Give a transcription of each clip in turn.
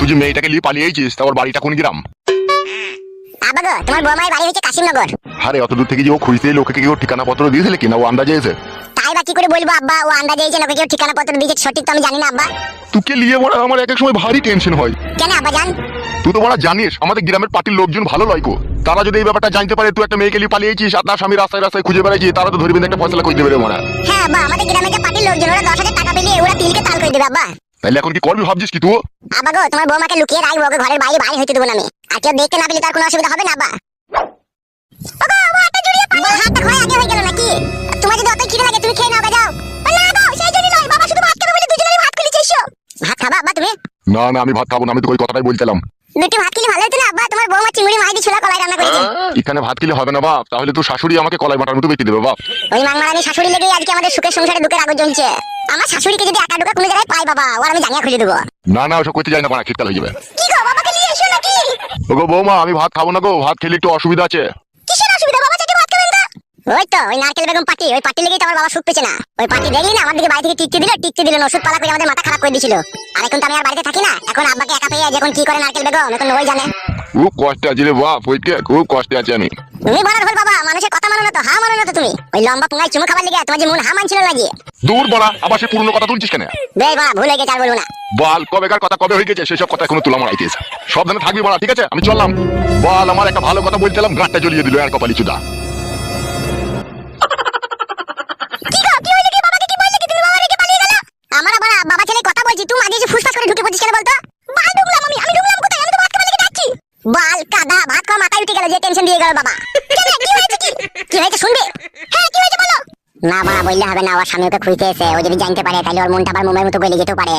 তুই যে মেয়েটাকে নিয়ে পালিয়েছিস তারপর বাড়িটা কোন গ্রাম? তোমার বৌমায়ের বাড়ি হচ্ছে কাশিমনগর। আরে অত দূর থেকে যে ও খুঁজতে লোকে কেউ ঠিকানা পত্র দিয়েছিলে কিনা? ও আন্দাজে এসে। তাই বা কি করে বলব আব্বা? ও আন্দাজে যে লোকে কেউ ঠিকানা পত্র দিয়েছে সঠিক তো আমি জানি না আব্বা। তোকে নিয়ে বড় আমার এক এক সময় ভারী টেনশন হয়। কেন আব্বা জান? তুই তো বড় জানিস আমাদের গ্রামের পার্টির লোকজন ভালো লয়কো তারা যদি এই ব্যাপারটা জানতে পারে তুই একটা মেয়েকে নিয়ে পালিয়েছিস আর তার স্বামী রাস্তায় রাস্তায় খুঁজে বেড়াইছিস তারা তো ধরবি একটা ফয়সলা করে দেবে মনে হ্যাঁ আব্বা আমাদের গ্রামে যে পার্টির লোকজন ওরা দশ হাজার টাকা পেলে ওরা তিলকে তাল করে দেবে আব্বা। তাহলে এখন কি করবি ভাবছিস কি তুই আব্বা গো তোমার বৌমাকে লুকিয়ে রাখব ওকে ঘরের বাইরে বাইরে হইতে দেবো না আমি। আর কেউ দেখতে না পেলে তার কোনো অসুবিধা হবে না আব্বা। ওগো, ও হাতটা জড়িয়ে পালিয়ে- বাহ, হাতটা আগে হয়ে গেল নাকি? তোমার যদি অতই খিদে লাগে তুমি খেয়ে নাও যাও। না দাও সেই জন্য নয় বাবা শুধু ভাত খাবে বলে দুজনেরই ভাত খুলেছে এসো। ভাত খাবা আব্বা তুমি? না না আমি ভাত খাব না আমি তো ওই কথাটাই বলছিলাম। দুটি ভাত খেলে ভালো হতো না আব্বা? তোমার বৌমা চিংড়ি মাছ দিয়ে ছোলা কলাই রান্না করেছে। এখানে ভাত খেলে হবে না বাপ। তাহলে তুই শাশুড়ি আমাকে কলাই বাটার মতো বেঁচে দেবে বাপ। ওই মাংমারানি শাশুড়ি লেগেই আজকে আমাদের সুখের সংসারে দুঃখের আগুন জ্বলছে। আমার শাশুড়িকে যদি একা ঢুকা কোনো জায়গায় পাই বাবা ওর আমি জানিয়ে খুলে দেবো। না না ওসব করতে যাই না পানা শীতকাল হয়ে যাবে। কি গো বাবাকে নিয়ে এসো নাকি? ওগো বৌমা আমি ভাত খাব না গো ভাত খেলে একটু অসুবিধা আছে। কিসের অসুবিধা? বাবা চাচি ভাত খাবেন না ওই তো ওই নারকেল বেগম পার্টি ওই পার্টি লেগেই তো আমার বাবা সুখ পেছে না। ওই পার্টি দেখলি না আমার দিকে বাড়ি থেকে টিকতে দিল টিকতে দিল ওষুধ পালা করে আমাদের মাথা খারাপ করে দিয়েছিল। আর এখন তো আমি আর বাড়িতে থাকি না এখন আব্বাকে একা পেয়ে যখন কি করে নারকেল বেগম এখন ওই জানে। খুব কষ্টে আছে রে বাপ ওইকে খুব কষ্টে আছি আমি। তুমি বলার ভুল বাবা মানুষের কথা মানো না তো হা মানো না তো তুমি। ওই লম্বা পুঙ্গাই চুমু খাবার লেগে তোমার যে মন হা মানছিল লাগিয়ে। দূর আবার সে পুরনো কথা তুলছিস কেন? বে বাবা ভুল গেছে আর বলব না। বল কবেকার কথা কবে হয়ে গেছে সেসব কথা এখনও তুলা মারাইতেছে সাবধানে থাকবি বড়া ঠিক আছে? আমি চললাম। বল আমার একটা ভালো কথা বলছিলাম গাঁটটা জ্বলিয়ে দিল আর কপালি চুদা। কি গো কি হইল কি বাবাকে কি বললে কি? তুমি বাবা রেখে পালিয়ে গেল? আমার আবার বাবা ছেলে কথা বলছি তুমি মাঝে এসে ফুসফাস করে ঢুকে পড়ছিস কেন বলতো? বাল ঢুকলাম আমি আমি ঢুকলাম কোথায়? আমি তো ভাত খাবার লেগে যাচ্ছি। বাল কাদা ভাত খাওয়া মাথায় উঠে গেল যে টেনশন দিয়ে গেল বাবা। হ্যাঁ মনটা মতো পারে।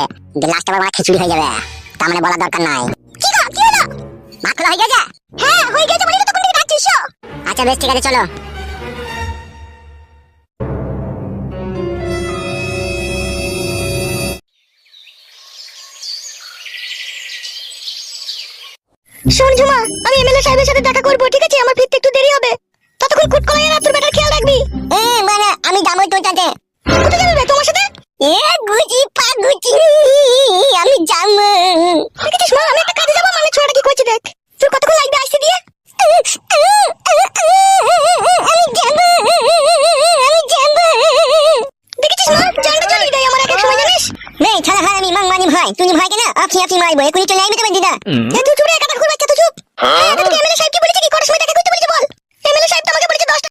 লাস্ট আবার খিচুড়ি মানে দরকার নাই। হয়ে আচ্ছা শোন ঝুমা, আমি এমএলএ সাহেবের সাথে দেখা করব, ঠিক আছে? আমার ফিরতে একটু দেরি হবে। ততক্ষণ কুট কলাই আর তোর বেটার খেয়াল রাখবি। এ মানে আমি যাব তোর সাথে কোথায় যাবি বে তোমার সাথে? এ গুচি পা গুচি আমি যাব। দেখেছিস মা আমি একটা কাজে যাব মানে ছোড়াটা কি করছে দেখ। তুই কতক্ষণ লাগবে আসতে দিয়ে? আমি যাব আমি যাব। দেখেছিস মা জানটা চলে দেয় আমার এক সময় জানিস। নেই ছাড়া হয় আমি মাংমানি ভাই তুই ভয় কেন? আপনি আপনি মারবো এখনই চলে আসবি তো দিদা এ তুই চুপ